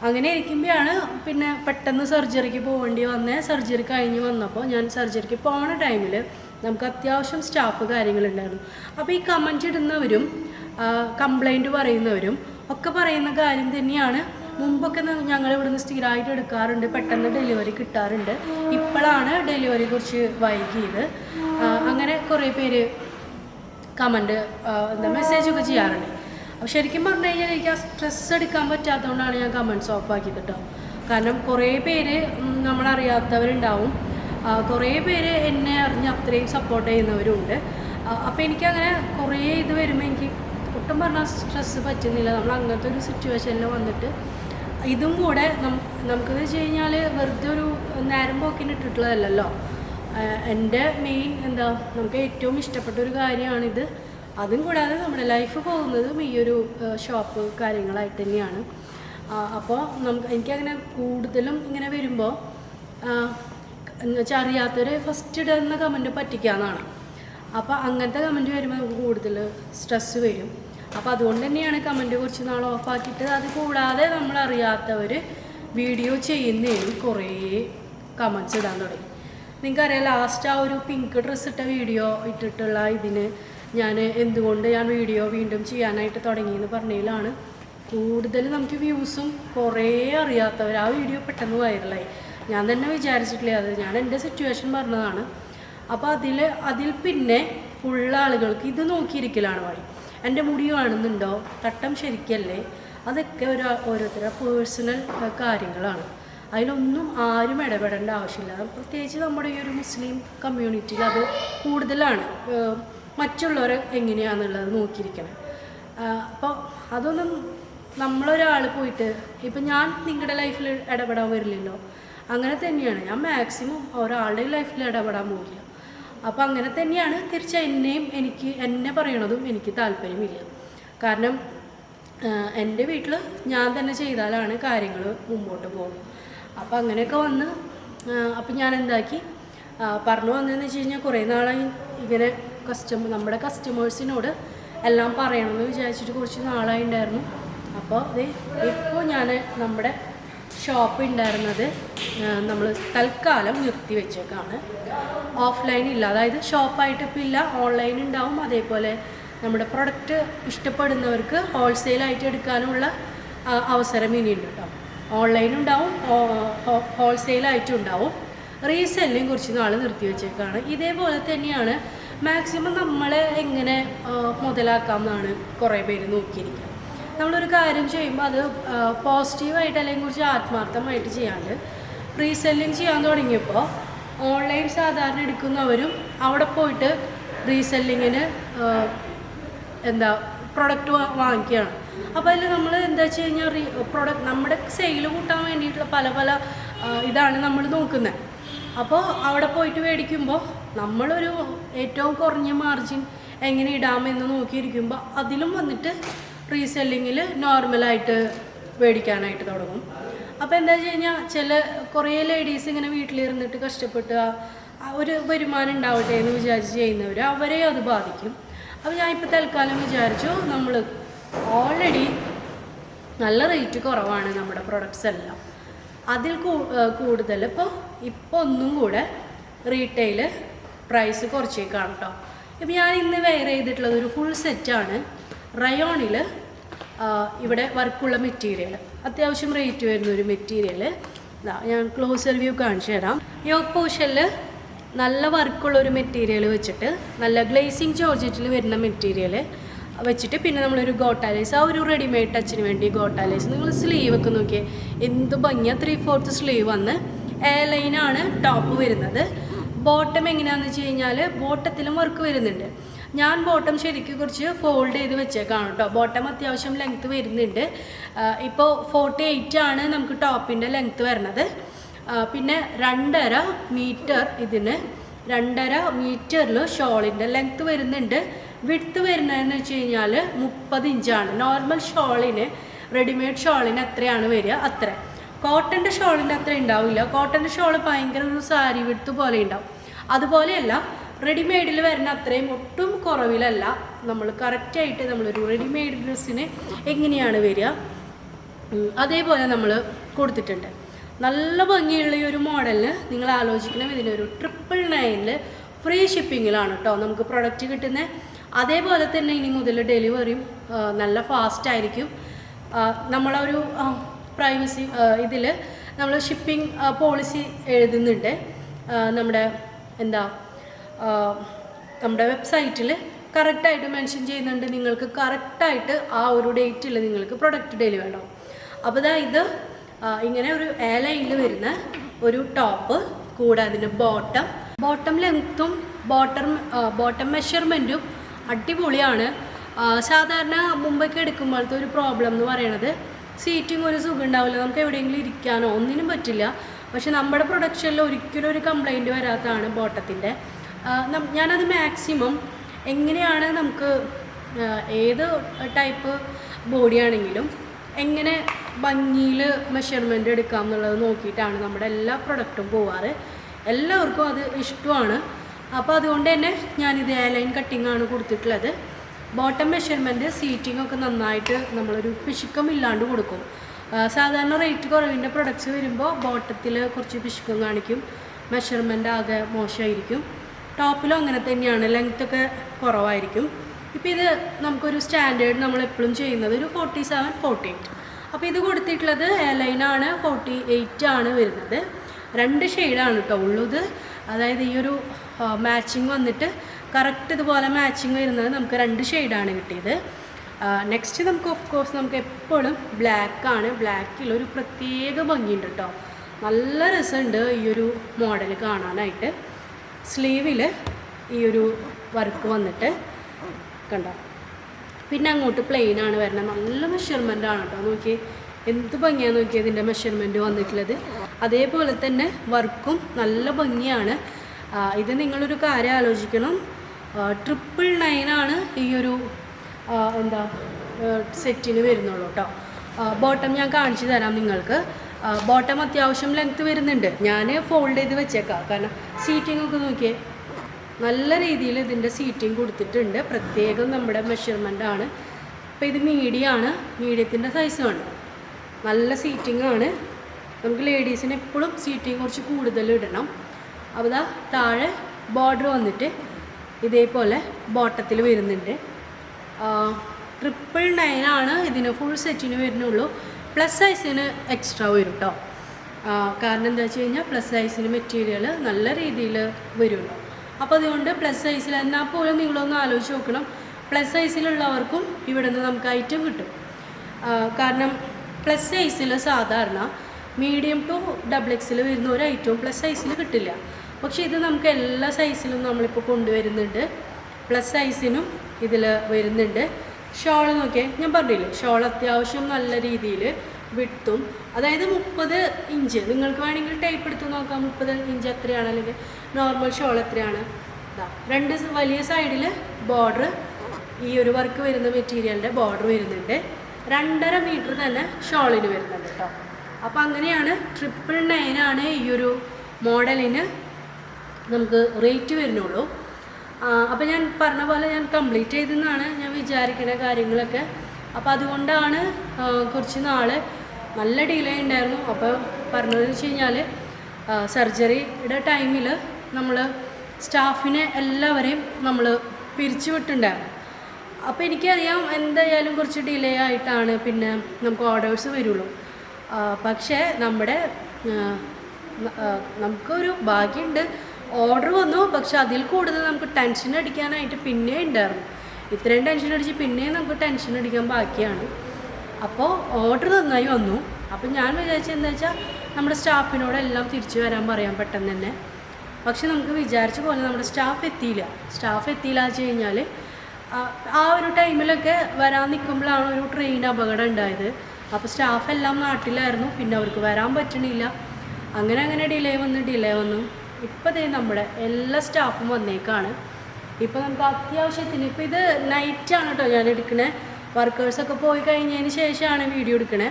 അങ്ങനെ ഇരിക്കുമ്പോഴാണ് പിന്നെ പെട്ടെന്ന് സർജറിക്ക് പോകേണ്ടി വന്നേ. സർജറി കഴിഞ്ഞ് വന്നപ്പോൾ ഞാൻ സർജറിക്ക് പോണ ടൈമിൽ നമുക്ക് അത്യാവശ്യം സ്റ്റാഫ് കാര്യങ്ങളുണ്ടായിരുന്നു. അപ്പോൾ ഈ കമന്റ് ഇടുന്നവരും കംപ്ലൈന്റ് പറയുന്നവരും ഒക്കെ പറയുന്ന കാര്യം തന്നെയാണ്. മുമ്പൊക്കെ ഞങ്ങൾ ഇവിടുന്ന് സ്ഥിരമായിട്ട് എടുക്കാറുണ്ട്. പെട്ടെന്ന് ഡെലിവറി കിട്ടാറുണ്ട്. ഇപ്പോഴാണ് ഡെലിവറി കുറച്ച് വൈകിയത്. അങ്ങനെ കുറേ പേര് കമന്റ് എന്താ മെസ്സേജൊക്കെ ചെയ്യാറുണ്ട്. അപ്പോൾ ശരിക്കും പറഞ്ഞു കഴിഞ്ഞാൽ എനിക്ക് ആ സ്ട്രെസ് എടുക്കാൻ പറ്റാത്തതുകൊണ്ടാണ് ഞാൻ കമന്റ്സ് ഓഫ് ആക്കിയത് കേട്ടോ കാരണം കുറേ പേര് നമ്മളറിയാത്തവരുണ്ടാവും. കുറേ പേര് എന്നെ അറിഞ്ഞ് അത്രയും സപ്പോർട്ട് ചെയ്യുന്നവരുണ്ട്. അപ്പോൾ എനിക്കങ്ങനെ കുറേ ഇത് വരുമ്പോൾ എനിക്ക് ഒട്ടും പറഞ്ഞാൽ സ്ട്രെസ്സ് പറ്റുന്നില്ല. നമ്മൾ അങ്ങനത്തെ ഒരു സിറ്റുവേഷനിൽ വന്നിട്ട് ഇതും കൂടെ നമുക്കെന്ന് വെച്ച് കഴിഞ്ഞാൽ വെറുതെ ഒരു നേരം പോക്കിന് ഇട്ടിട്ടുള്ളതല്ലല്ലോ. എന്റെ മെയിൻ എന്താ നമുക്ക് ഏറ്റവും ഇഷ്ടപ്പെട്ട ഒരു കാര്യമാണിത്. അതും കൂടാതെ നമ്മുടെ ലൈഫ് പോകുന്നതും ഈ ഒരു ഷോപ്പ് കാര്യങ്ങളായിട്ട് തന്നെയാണ്. അപ്പോൾ നമുക്ക് എനിക്കങ്ങനെ കൂടുതലും ഇങ്ങനെ വരുമ്പോൾ എന്ന് വെച്ചാൽ അറിയാത്തൊരു ഫസ്റ്റ് ഇടുന്ന കമന്റ് പറ്റിക്കാന്നാണ്. അപ്പോൾ അങ്ങനത്തെ കമന്റ് വരുമ്പോൾ നമുക്ക് കൂടുതൽ സ്ട്രെസ്സ് വരും. അപ്പോൾ അതുകൊണ്ട് തന്നെയാണ് കമന്റ് കുറച്ച് നാൾ ഓഫാക്കിയിട്ട് അത് കൂടാതെ നമ്മൾ അറിയാത്തവർ വീഡിയോ ചെയ്യുന്നതിനും കുറേ കമൻസ് ഇടാൻ തുടങ്ങി. നിങ്ങൾക്കറിയാം ലാസ്റ്റ് ആ ഒരു പിങ്ക് ഡ്രസ്സ് ഇട്ട വീഡിയോ ഇട്ടിട്ടുള്ള ഇതിന് ഞാൻ എന്തുകൊണ്ട് ഞാൻ വീഡിയോ വീണ്ടും ചെയ്യാനായിട്ട് തുടങ്ങിയെന്ന് പറഞ്ഞതിലാണ് കൂടുതൽ നമുക്ക് വ്യൂസും കുറേ അറിയാത്തവർ ആ വീഡിയോ പെട്ടെന്ന് വൈറലായി ഞാൻ തന്നെ വിചാരിച്ചിട്ടില്ല അത്. ഞാൻ എന്റെ സിറ്റുവേഷൻ പറഞ്ഞതാണ്. അപ്പോൾ അതിൽ അതിൽ പിന്നെ ഫുൾ ആളുകൾക്ക് ഇത് നോക്കിയിരിക്കലാണ് വഴി എന്റെ മുടി കാണുന്നുണ്ടോ? തട്ടം ശരിക്കല്ലേ? അതൊക്കെ ഒരു ഓരോരുത്തരുടെ പേഴ്സണൽ കാര്യങ്ങളാണ്. അതിലൊന്നും ആരും ഇടപെടേണ്ട ആവശ്യമില്ല. പ്രത്യേകിച്ച് നമ്മുടെ ഈ ഒരു മുസ്ലിം കമ്മ്യൂണിറ്റിയിൽ അത് കൂടുതലാണ്. മറ്റുള്ളവരെ എങ്ങനെയാണെന്നുള്ളത് നോക്കിയിരിക്കണം. അപ്പോൾ അതൊന്നും നമ്മളൊരാൾ പോയിട്ട് ഇപ്പം ഞാൻ നിങ്ങളുടെ ലൈഫിൽ ഇടപെടാൻ വരില്ലല്ലോ. അങ്ങനെ തന്നെയാണ്. ഞാൻ മാക്സിമം ഒരാളുടെ ലൈഫിൽ ഇടപെടാൻ പോവില്ല. അപ്പോൾ അങ്ങനെ തന്നെയാണ് തിരിച്ച് എന്നെയും എനിക്ക് എന്നെ പറയണതും എനിക്ക് താല്പര്യമില്ല. കാരണം എന്റെ വീട്ടിൽ ഞാൻ തന്നെ ചെയ്താലാണ് കാര്യങ്ങൾ മുമ്പോട്ട് പോകും അപ്പോൾ അങ്ങനെയൊക്കെ വന്ന് അപ്പം ഞാൻ എന്താക്കി? പറഞ്ഞു വന്നതെന്ന് വെച്ച് കഴിഞ്ഞാൽ കുറേ നാളായി ഇങ്ങനെ കസ്റ്റമർ നമ്മുടെ കസ്റ്റമേഴ്സിനോട് എല്ലാം പറയണമെന്ന് വിചാരിച്ചിട്ട് കുറച്ച് നാളായി ഉണ്ടായിരുന്നു. അപ്പോൾ ഇപ്പോൾ ഞാൻ നമ്മുടെ ഷോപ്പ് ഉണ്ടായിരുന്നത് നമ്മൾ തൽക്കാലം നിർത്തി വെച്ചേക്കാണ് ഓഫ്ലൈൻ ഇല്ല. അതായത് ഷോപ്പായിട്ട് ഇപ്പോൾ ഇല്ല ഓൺലൈൻ ഉണ്ടാവും അതേപോലെ നമ്മുടെ പ്രൊഡക്റ്റ് ഇഷ്ടപ്പെടുന്നവർക്ക് ഹോൾസെയിലായിട്ട് എടുക്കാനുള്ള അവസരം ഇനിയുണ്ട് കേട്ടോ ഓൺലൈൻ ഉണ്ടാവും ഹോൾസെയിലായിട്ടും ഉണ്ടാവും റീസെല്ലിങ് കുറച്ച് നാൾ നിർത്തി വെച്ചേക്കാണ് ഇതേപോലെ തന്നെയാണ് മാക്സിമം നമ്മളെ എങ്ങനെ മുതലാക്കാം എന്നാണ് കുറേ പേര് നോക്കിയിരിക്കുക നമ്മളൊരു കാര്യം ചെയ്യുമ്പോൾ അത് പോസിറ്റീവായിട്ട് അല്ലെങ്കിൽ കുറച്ച് ആത്മാർത്ഥമായിട്ട് ചെയ്യാണ്ട് റീസെല്ലിങ് ചെയ്യാൻ തുടങ്ങിയപ്പോൾ ഓൺലൈൻ സാധാരണ എടുക്കുന്നവരും അവിടെ പോയിട്ട് റീസെല്ലിങ്ങിന് എന്താ പ്രൊഡക്റ്റ് വാങ്ങിക്കുകയാണ്. അപ്പോൾ അതിൽ നമ്മൾ എന്താ വെച്ച് കഴിഞ്ഞാൽ റീ പ്രൊഡക്റ്റ് നമ്മുടെ സെയിൽ കൂട്ടാൻ വേണ്ടിയിട്ടുള്ള പല പല ഇതാണ് നമ്മൾ നോക്കുന്നത് അപ്പോൾ അവിടെ പോയിട്ട് മേടിക്കുമ്പോൾ നമ്മളൊരു ഏറ്റവും കുറഞ്ഞ മാർജിൻ എങ്ങനെ ഇടാമെന്ന് നോക്കിയിരിക്കുമ്പോൾ അതിലും വന്നിട്ട് റീസെല്ലിങ്ങിൽ നോർമലായിട്ട് മേടിക്കാനായിട്ട് തുടങ്ങും. അപ്പോൾ എന്താ വെച്ച് കഴിഞ്ഞാൽ ചില കുറേ ലേഡീസ് ഇങ്ങനെ വീട്ടിലിരുന്നിട്ട് കഷ്ടപ്പെട്ട് ഒരു വരുമാനം ഉണ്ടാവട്ടെ എന്ന് വിചാരിച്ച് ചെയ്യുന്നവർ അവരെ അത് ബാധിക്കും. അപ്പോൾ ഞാൻ ഇപ്പോൾ തൽക്കാലം വിചാരിച്ചു നമ്മൾ ഓൾറെഡി നല്ല റേറ്റ് കുറവാണ് നമ്മുടെ പ്രൊഡക്ട്സ് എല്ലാം. അതിൽ കൂടുതൽ ഇപ്പോൾ ഇപ്പോൾ ഒന്നും കൂടെ റീറ്റെയിൽ പ്രൈസ് കുറച്ചേക്കാണ് കേട്ടോ ഇപ്പം ഞാൻ ഇന്ന് വെയർ ചെയ്തിട്ടുള്ളത് ഒരു ഫുൾ സെറ്റാണ് റയോണിൽ ഇവിടെ വർക്കുള്ള മെറ്റീരിയൽ അത്യാവശ്യം റേറ്റ് വരുന്ന ഒരു മെറ്റീരിയൽ ഞാൻ ക്ലോസർ വ്യൂ കാണിച്ചു തരാം. യോഗ പോഷനിൽ നല്ല വർക്കുള്ള ഒരു മെറ്റീരിയൽ വെച്ചിട്ട് നല്ല ഗ്ലേസിങ് ജോർജറ്റിൽ വരുന്ന മെറ്റീരിയൽ വെച്ചിട്ട് പിന്നെ നമ്മളൊരു ഗോട്ടാലേസ് ആ ഒരു റെഡിമെയ്ഡ് ടച്ചിന് വേണ്ടി ഗോട്ടാലേസ് നിങ്ങൾ സ്ലീവ് ഒക്കെ നോക്കിയേ എന്ത് ഭംഗിയാ ത്രീ ഫോർത്ത് സ്ലീവ് വന്ന് എ ലൈനാണ് ടോപ്പ് വരുന്നത്. ബോട്ടം എങ്ങനെയാണെന്ന് വെച്ച് കഴിഞ്ഞാൽ ബോട്ടത്തിലും വർക്ക് വരുന്നുണ്ട്. ഞാൻ ബോട്ടം ശരിക്ക് കുറച്ച് ഫോൾഡ് ചെയ്ത് വെച്ചേക്കാണ് കേട്ടോ ബോട്ടം അത്യാവശ്യം ലെങ്ത്ത് വരുന്നുണ്ട്. ഇപ്പോൾ ഫോർട്ടി എയ്റ്റ് ആണ് നമുക്ക് ടോപ്പിന്റെ ലെങ്ത്ത് വരുന്നത് പിന്നെ രണ്ടര മീറ്റർ ഇതിന് രണ്ടര മീറ്ററിൽ ഷോളിന്റെ ലെങ്ത്ത് വരുന്നുണ്ട്. വിടുത്ത് വരുന്നതെന്ന് വെച്ച് കഴിഞ്ഞാൽ മുപ്പത് ഇഞ്ചാണ് നോർമൽ ഷോളിന് റെഡിമെയ്ഡ് ഷോളിന് എത്രയാണ് വരിക. അത്ര. കോട്ടന്റെ ഷോളിന്റെ അത്ര ഉണ്ടാവില്ല. കോട്ടന്റെ ഷോൾ ഭയങ്കര ഒരു സാരി വിടുത്ത് പോലെ ഉണ്ടാവും. അതുപോലെയല്ല റെഡിമെയ്ഡിൽ വരുന്ന അത്രയും ഒട്ടും കുറവിലല്ല. നമ്മൾ കറക്റ്റായിട്ട് നമ്മളൊരു റെഡിമെയ്ഡ് ഡ്രസ്സിന് എങ്ങനെയാണ് വരിക? അതേപോലെ നമ്മൾ കൊടുത്തിട്ടുണ്ട്. നല്ല ഭംഗിയുള്ള ഈ ഒരു മോഡലിന് നിങ്ങൾ ആലോചിക്കണം. ഇതിനൊരു ട്രിപ്പിൾ നയനിൽ ഫ്രീ ഷിപ്പിങ്ങിലാണ് കേട്ടോ നമുക്ക് പ്രൊഡക്റ്റ് കിട്ടുന്നത് അതേപോലെ തന്നെ ഇനി മുതൽ ഡെലിവറിയും നല്ല ഫാസ്റ്റ് ആയിരിക്കും. നമ്മളൊരു പ്രൈവസി ഇതിൽ നമ്മൾ ഷിപ്പിംഗ് പോളിസി എഴുതുന്നുണ്ട്. നമ്മുടെ എന്താ നമ്മുടെ വെബ്സൈറ്റിൽ കറക്റ്റായിട്ട് മെൻഷൻ ചെയ്യുന്നുണ്ട്. നിങ്ങൾക്ക് കറക്റ്റായിട്ട് ആ ഒരു ഡേറ്റിൽ നിങ്ങൾക്ക് പ്രൊഡക്റ്റ് ഡെലിവർ ഉണ്ടാവും അപ്പോൾ ഇതാ ഇത് ഇങ്ങനെ ഒരു ഏലയിൽ വരുന്ന ഒരു ടോപ്പ് കൂടെ ബോട്ടം. ബോട്ടം ലെങ്ത്തും ബോട്ടം ബോട്ടം മെഷർമെന്റും അടിപൊളിയാണ്. സാധാരണ മുമ്പൊക്കെ എടുക്കുമ്പോഴത്തെ ഒരു പ്രോബ്ലം എന്ന് പറയണത് സീറ്റിംഗ് ഒരു സുഖം ഉണ്ടാവില്ല നമുക്ക് എവിടെയെങ്കിലും ഇരിക്കാനോ ഒന്നിനും പറ്റില്ല. പക്ഷെ നമ്മുടെ പ്രൊഡക്ഷനിൽ ഒരിക്കലും ഒരു കംപ്ലൈന്റ് വരാത്തതാണ് ബോട്ടത്തിന്റെ ഞാനത് മാക്സിമം എങ്ങനെയാണ് നമുക്ക് ഏത് ടൈപ്പ് ബോഡിയാണെങ്കിലും എങ്ങനെ ഭംഗിയിൽ മെഷർമെന്റ് എടുക്കാം എന്നുള്ളത് നോക്കിയിട്ടാണ് നമ്മുടെ എല്ലാ പ്രൊഡക്റ്റും പോവാറ്. എല്ലാവർക്കും അത് ഇഷ്ടമാണ്. അപ്പോൾ അതുകൊണ്ട് തന്നെ ഞാനിത് എലൈൻ കട്ടിംഗ് ആണ് കൊടുത്തിട്ടുള്ളത്. ബോട്ടം മെഷർമെന്റ് സീറ്റിംഗ് ഒക്കെ നന്നായിട്ട് നമ്മളൊരു പിശുക്കം ഇല്ലാണ്ട് കൊടുക്കും. സാധാരണ റേറ്റ് കുറവിന്റെ പ്രൊഡക്ട്സ് വരുമ്പോൾ ബോട്ടത്തിൽ കുറച്ച് പിശുക്കം കാണിക്കും. മെഷർമെന്റ് ആകെ മോശമായിരിക്കും. ടോപ്പിലും അങ്ങനെ തന്നെയാണ്. ലെങ്ത് ഒക്കെ കുറവായിരിക്കും. ഇപ്പോൾ ഇത് നമുക്കൊരു സ്റ്റാൻഡേർഡ് നമ്മൾ എപ്പോഴും ചെയ്യുന്നത് ഒരു ഫോർട്ടി സെവൻ ഫോർട്ടി എയ്റ്റ് അപ്പോൾ ഇത് കൊടുത്തിട്ടുള്ളത് എയർലൈനാണ് ഫോർട്ടി എയ്റ്റ് ആണ് വരുന്നത്. രണ്ട് ഷെയ്ഡാണ് കേട്ടോ ഉള്ളത്. അതായത് ഈ ഒരു മാച്ചിങ് വന്നിട്ട് കറക്റ്റ് ഇതുപോലെ മാച്ചിങ് വരുന്നത് നമുക്ക് രണ്ട് ഷെയ്ഡാണ് കിട്ടിയത്. നെക്സ്റ്റ് നമുക്ക് ഓഫ് കോഴ്സ് നമുക്ക് എപ്പോഴും ബ്ലാക്കാണ് ബ്ലാക്കിൽ ഒരു പ്രത്യേക ഭംഗിയുണ്ട് കേട്ടോ നല്ല രസമുണ്ട് ഈ ഒരു മോഡൽ കാണാനായിട്ട്. സ്ലീവിൽ ഈ ഒരു വർക്ക് വന്നിട്ട് കണ്ടോ? പിന്നെ അങ്ങോട്ട് പ്ലെയിൻ ആണ് വരുന്നത് നല്ല മെഷർമെന്റ് ആണ് കേട്ടോ. നോക്കി എന്ത് ഭംഗിയാണ് നോക്കി ഇതിന്റെ മെഷർമെന്റ് വന്നിട്ടുള്ളത്. അതേപോലെ തന്നെ വർക്കും നല്ല ഭംഗിയാണ്. ഇത് നിങ്ങളൊരു കാര്യം ആലോചിക്കണം. ട്രിപ്പിൾ നയനാണ് ഈ ഒരു എന്താ സെറ്റിന് വരുന്നുള്ളൂ കേട്ടോ. ബോട്ടം ഞാൻ കാണിച്ചു തരാം നിങ്ങൾക്ക്. ബോട്ടം അത്യാവശ്യം ലെങ്ത്ത് വരുന്നുണ്ട്. ഞാൻ ഫോൾഡ് ചെയ്ത് വെച്ചേക്കാം. കാരണം സീറ്റിംഗ് ഒക്കെ നോക്കിയേ നല്ല രീതിയിൽ ഇതിന്റെ സീറ്റിംഗ് കൊടുത്തിട്ടുണ്ട്. പ്രത്യേകം നമ്മുടെ മെഷർമെന്റ് ആണ്. അപ്പോൾ ഇത് മീഡിയം ആണ്. മീഡിയത്തിന്റെ സൈസ് നല്ല സീറ്റിംഗ് ആണ്. നമുക്ക് ലേഡീസിന് എപ്പോഴും സീറ്റിംഗ് കുറച്ച് കൂടുതൽ ഇടണം. അപ്പോൾ ഇതാ താഴെ ബോർഡർ വന്നിട്ട് ഇതേപോലെ ബോട്ടത്തിൽ വരുന്നുണ്ട്. ട്രിപ്പിൾ നയനാണ് ഇതിന് ഫുൾ സെറ്റിന് വരുന്നുള്ളൂ. പ്ലസ് സൈസിന് എക്സ്ട്രാ വരും കേട്ടോ കാരണം എന്താ വെച്ച് കഴിഞ്ഞാൽ പ്ലസ് സൈസിന് മെറ്റീരിയൽ നല്ല രീതിയിൽ വരുള്ളൂ. അപ്പോൾ അതുകൊണ്ട് പ്ലസ് സൈസിൽ എന്നാൽ പോലും നിങ്ങളൊന്ന് ആലോചിച്ച് നോക്കണം. പ്ലസ് സൈസിലുള്ളവർക്കും ഇവിടെ നിന്ന് നമുക്ക് ഐറ്റം കിട്ടും. കാരണം പ്ലസ് സൈസിൽ സാധാരണ മീഡിയം ടു ഡബിൾ എക്സിൽ വരുന്ന ഒരു ഐറ്റവും പ്ലസ് സൈസിൽ കിട്ടില്ല. പക്ഷേ ഇത് നമുക്ക് എല്ലാ സൈസിലും നമ്മളിപ്പോൾ കൊണ്ടുവരുന്നുണ്ട്. പ്ലസ് സൈസിനും ഇതിൽ വരുന്നുണ്ട്. ഷോൾ നോക്കിയേ? ഞാൻ പറഞ്ഞില്ലേ ഷോൾ അത്യാവശ്യം നല്ല രീതിയിൽ വിട്ടും. അതായത് മുപ്പത് ഇഞ്ച്. നിങ്ങൾക്ക് വേണമെങ്കിൽ ടൈപ്പ് എടുത്ത് നോക്കാം മുപ്പത് ഇഞ്ച് എത്രയാണ്? അല്ലെങ്കിൽ നോർമൽ ഷോൾ എത്രയാണ്? ഇതാ രണ്ട് വലിയ സൈഡിൽ ബോർഡർ ഈ ഒരു വർക്ക് വരുന്ന മെറ്റീരിയലിന്റെ ബോർഡർ വരുന്നുണ്ട്. രണ്ടര മീറ്റർ തന്നെ ഷോളിന് വരുന്നുണ്ട് കേട്ടോ അപ്പോൾ അങ്ങനെയാണ് ട്രിപ്പിൾ നയനാണ് ഈ ഒരു മോഡലിന് നമുക്ക് റേറ്റ് വരുന്നുള്ളൂ. അപ്പോൾ ഞാൻ പറഞ്ഞ പോലെ ഞാൻ കംപ്ലീറ്റ് ചെയ്തെന്നാണ് ഞാൻ വിചാരിക്കുന്ന കാര്യങ്ങളൊക്കെ. അപ്പോൾ അതുകൊണ്ടാണ് കുറച്ച് നാൾ നല്ല ഡിലേ ഉണ്ടായിരുന്നു. അപ്പോൾ പറഞ്ഞതെന്ന് വെച്ച് കഴിഞ്ഞാൽ സർജറിയുടെ ടൈമിൽ നമ്മൾ സ്റ്റാഫിനെ എല്ലാവരെയും നമ്മൾ പിരിച്ചു വിട്ടിട്ടുണ്ടായിരുന്നു. അപ്പോൾ എനിക്കറിയാം എന്തായാലും കുറച്ച് ഡിലേ ആയിട്ടാണ് പിന്നെ നമുക്ക് ഓർഡേഴ്സ് വരുള്ളൂ. പക്ഷേ നമ്മുടെ നമുക്കൊരു ഭാഗ്യമുണ്ട് ഓർഡർ വന്നു. പക്ഷെ അതിൽ കൂടുതൽ നമുക്ക് ടെൻഷൻ അടിക്കാനായിട്ട് പിന്നെ ഉണ്ടായിരുന്നു ഇത്രയും ടെൻഷൻ അടിച്ച് പിന്നെയും നമുക്ക് ടെൻഷൻ അടിക്കാൻ ബാക്കിയാണ്. അപ്പോൾ ഓർഡർ നന്നായി വന്നു. അപ്പോൾ ഞാൻ വിചാരിച്ചത് എന്താ വെച്ചാൽ നമ്മുടെ സ്റ്റാഫിനോടെല്ലാം തിരിച്ചു വരാൻ പറയാൻ പെട്ടെന്ന് തന്നെ. പക്ഷെ നമുക്ക് വിചാരിച്ച പോലെ നമ്മുടെ സ്റ്റാഫ് എത്തിയില്ല. സ്റ്റാഫ് എത്തിയില്ല വെച്ച് കഴിഞ്ഞാൽ ആ ഒരു ടൈമിലൊക്കെ വരാൻ നിൽക്കുമ്പോഴാണ് ഒരു ട്രെയിൻ അപകടം ഉണ്ടായത് അപ്പോൾ സ്റ്റാഫ് എല്ലാം നാട്ടിലായിരുന്നു. പിന്നെ അവർക്ക് വരാൻ പറ്റണില്ല. അങ്ങനെ അങ്ങനെ ഡിലേ വന്ന് ഡിലേ വന്നു. ഇപ്പോൾ ദേ നമ്മുടെ എല്ലാ സ്റ്റാഫും വന്നേക്കാണ്. ഇപ്പോൾ നമുക്ക് അത്യാവശ്യത്തിന് ഇപ്പോൾ ഇത് നൈറ്റാണ് കേട്ടോ ഞാൻ എടുക്കണേ. വർക്കേഴ്സൊക്കെ പോയി കഴിഞ്ഞതിന് ശേഷമാണ് വീഡിയോ എടുക്കണേ.